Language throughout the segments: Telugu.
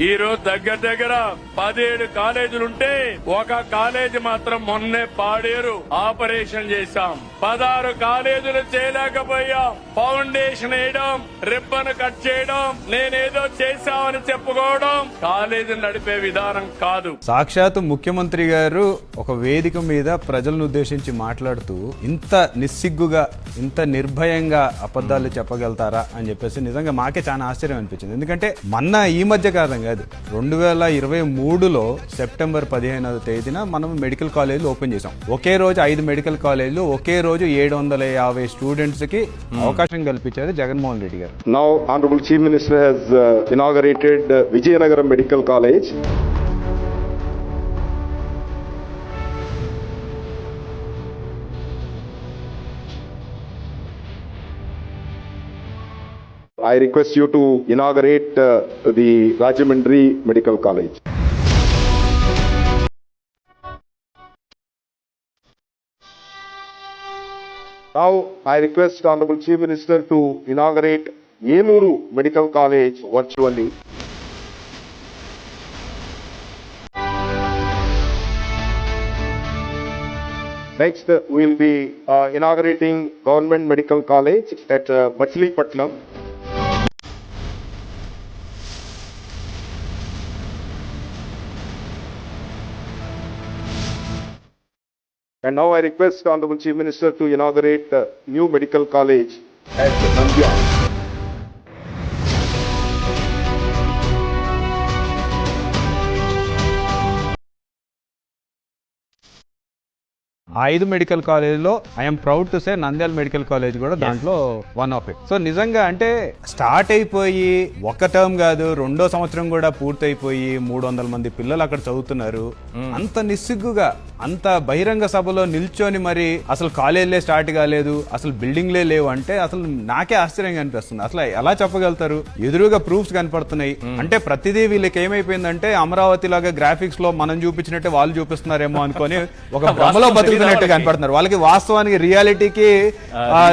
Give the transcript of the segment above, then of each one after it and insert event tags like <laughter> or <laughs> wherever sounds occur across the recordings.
ఈ రోజు దగ్గర దగ్గర పదిహేడు కాలేజీలుంటే ఒక కాలేజీ మాత్రం మొన్నే పాడేరు ఆపరేషన్ చేశాం. పదహారు కాలేజీలు చేయలేకపోయాం. ఫౌండేషన్ వేయడం రిబ్బన్ కట్ చేయడం నేనేదో చేశామని చెప్పుకోవడం కాలేజీలు నడిపే విధానం కాదు. సాక్షాత్ ముఖ్యమంత్రి గారు ఒక వేదిక మీద ప్రజలను ఉద్దేశించి మాట్లాడుతూ ఇంత నిస్సిగ్గుగా ఇంత నిర్భయంగా అబద్ధాలు చెప్పగలుగుతారా అని చెప్పేసి నిజంగా మాకే చాలా ఆశ్చర్యం అనిపించింది. ఎందుకంటే మొన్న ఈ మధ్య కాలం కాదు. రెండు వేల ఇరవై మూడులో సెప్టెంబర్ పదిహేనవ తేదీన మనం మెడికల్ కాలేజీలు ఓపెన్ చేసాం ఒకే రోజు ఐదు మెడికల్ కాలేజీలు ఒకే రోజు ఏడు వందల యాభై స్టూడెంట్స్కి అవకాశం కల్పించారు జగన్మోహన్ రెడ్డి గారు. Now honourable chief minister has inaugurated Vizianagaram medical college I request you to inaugurate uh, the Rajamundry Medical College. Now, I request Honorable Chief Minister to inaugurate Yenuru Medical College virtually. Next, uh, we'll be uh, inaugurating Government Medical College at uh, Machilipatnam. And now I request Honorable Chief Minister to inaugurate uh, new medical college at Nandyal. ఆ ఐదు మెడికల్ కాలేజీలో I'm proud to say Nandyal medical college కూడా దాంట్లో వన్ ఆఫ్ ఇట్ సో నిజంగా అంటే స్టార్ట్ అయిపోయి ఒక టర్మ్ కాదు రెండో సంవత్సరం కూడా పూర్తయిపోయి మూడు వందల మంది పిల్లలు అక్కడ చదువుతున్నారు. అంత నిస్సిగ్గుగా అంత బహిరంగ సభలో నిల్చొని మరి అసలు కాలేజీలే స్టార్ట్ కాలేదు అసలు బిల్డింగ్లే లేవు అంటే అసలు నాకే ఆశ్చర్యంగా అనిపిస్తుంది. అసలు ఎలా చెప్పగలుగుతారు? ఎదురుగా ప్రూఫ్స్ కనపడుతున్నాయి. అంటే ప్రతిదీ వీళ్ళకి ఏమైపోయిందంటే అమరావతి లాగా గ్రాఫిక్స్లో మనం చూపించినట్టే వాళ్ళు చూపిస్తున్నారేమో అనుకొని ఒక <laughs> భ్రమలో బతుకుతున్నట్టు కనపడుతున్నారు. వాళ్ళకి వాస్తవానికి రియాలిటీకి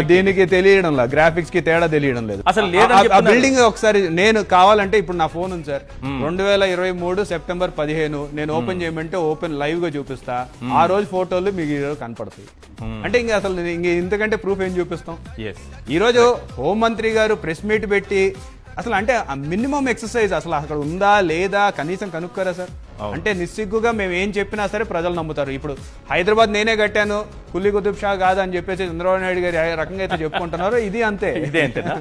దీనికి. తెలియడం లేదు. గ్రాఫిక్స్కి తేడా తెలియడం లేదు. అసలు ఆ-. బిల్డింగ్ ఒకసారి నేను కావాలంటే ఇప్పుడు నా ఫోన్ ఉంది సార్ రెండు వేల ఇరవై మూడు సెప్టెంబర్ పదిహేను నేను ఓపెన్ చేయమంటే ఓపెన్ లైవ్గా చూపిస్తా. ఆ రోజు ఫోటోలు మీకు ఈ రోజు కనపడతాయి. అంటే ఇంకా అసలు ఇంక ఇంతకంటే ప్రూఫ్ ఏం చూపిస్తాం? ఎస్ ఈ రోజు హోంమంత్రి గారు ప్రెస్ మీట్ పెట్టి అసలు అంటే మినిమం ఎక్సర్సైజ్ అసలు అక్కడ ఉందా లేదా? కనీసం కనుక్కోరా సార్? అంటే నిస్సిగ్గుగా మేము ఏం చెప్పినా సరే ప్రజలు నమ్ముతారు. ఇప్పుడు హైదరాబాద్ నేనే కట్టాను కుల్లి కుతుబ్ షా కాదు అని చెప్పేసి చంద్రబాబు నాయుడు గారు రకంగా అయితే చెప్పుకుంటున్నారో ఇది అంతే. <laughs> ఇదే అంతేనా?